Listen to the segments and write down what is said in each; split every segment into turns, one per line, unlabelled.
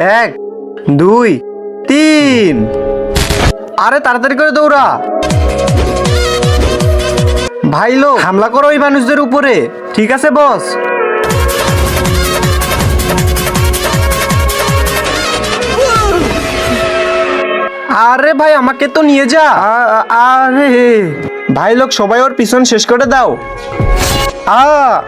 এক, দুই, তিন। আরে তাড়াতাড়ি করে দৌড়া। ভাই লোক হামলা করো ওই মানুষদের উপরে। ঠিক আছে, বস? আরে ভাই, আমাকে তো নিয়ে যা। আরে। ভাই লোক, সবাই ওর পিছন শেষ করে দাও। আ।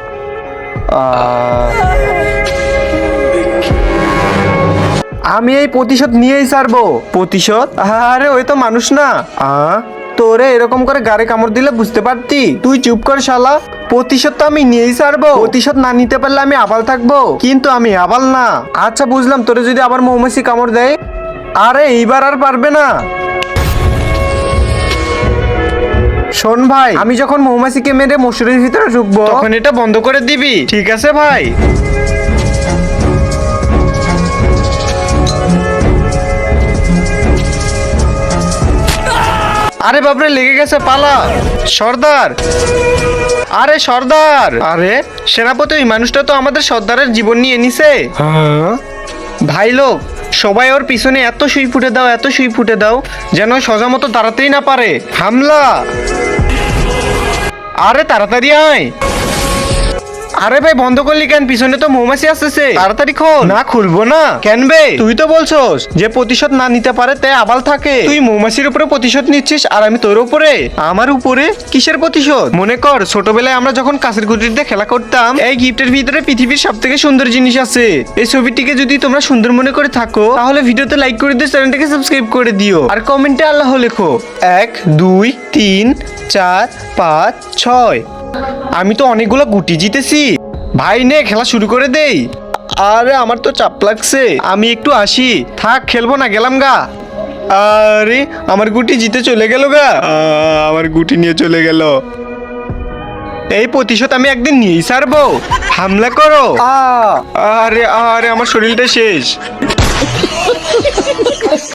আমি এই প্রতিশোধ নিয়েই ছাড়বো। প্রতিশোধ? আরে ওই তো মানুষ না। আ? তোরে এরকম করে গাড়ি কামড় দিলে বুঝতে পারতি? তুই চুপ কর শালা। প্রতিশোধ তো আমি নিয়েই ছাড়বো। প্রতিশোধ না নিতে পারলে আমি আবাল থাকব। কিন্তু আমি আবাল না। আচ্ছা বুঝলাম তোরে যদি আবার মৌমাছি কামড় দেয় আরে এইবার আর পারবে না। শোন ভাই আমি যখন মৌমাছিকে মেরে মশুরির ভিতরে ঢুকবো তখন এটা বন্ধ করে দিবি। ঠিক আছে ভাই। আরে বাপরে লেগে গেছে পালা। সর্দার। আরে সর্দার। আরে সেনাপতি ওই মানুষটা তো আমাদের সর্দারের জীবন নিয়ে নিছে। হ্যাঁ। ভাই লোক সবাই ওর পিছনে এত সুই ফুটে দাও এত সুই ফুটে দাও যেন সজা মতো দাঁড়াতেই না পারে। হামলা। আরে তাড়াতাড়ি আয়। আরে ভাই বন্ধ করলি কেন? পিছনে তো মৌমাছি আসতেছে। তাড়াতাড়ি খোল। না খুলবো না। কেন বে তুই তো বলছস যে প্রতিশোধ না নিতে পারে তাই আবাল থাকে। তুই মৌমাছির উপরে প্রতিশোধ নিচ্ছিস আর আমি তোর উপরে। আমার উপরে? কিসের প্রতিশোধ? মনে কর ছোটবেলায় আমরা যখন কাছের গুটিতে খেলা করতাম এই গিফটের ভিতরে পৃথিবীর সব থেকে সুন্দর জিনিস আছে। এই ছবিটিকে যদি তোমরা সুন্দর মনে করে থাকো তাহলে ভিডিওতে লাইক করে দিও চ্যানেলটাকে সাবস্ক্রাইব করে দিও। আর কমেন্টে আল্লাহ লেখো এক দুই তিন চার পাঁচ ছয়। আমি তো অনেকগুলো গুটি জিতেছি। ভাই নে খেলা শুরু করে দেই। আরে আমার তো চাপ লাগছে। আমি একটু আসি। থাক খেলব না গেলাম গা। আরে আমার গুটি জিতে চলে গেল গা। আমার গুটি নিয়ে চলে গেল। এই প্রতিশোধ আমি একদিন নিয়েই সারবো। হামলা করো। আরে আরে আমার শরীরটা শেষ।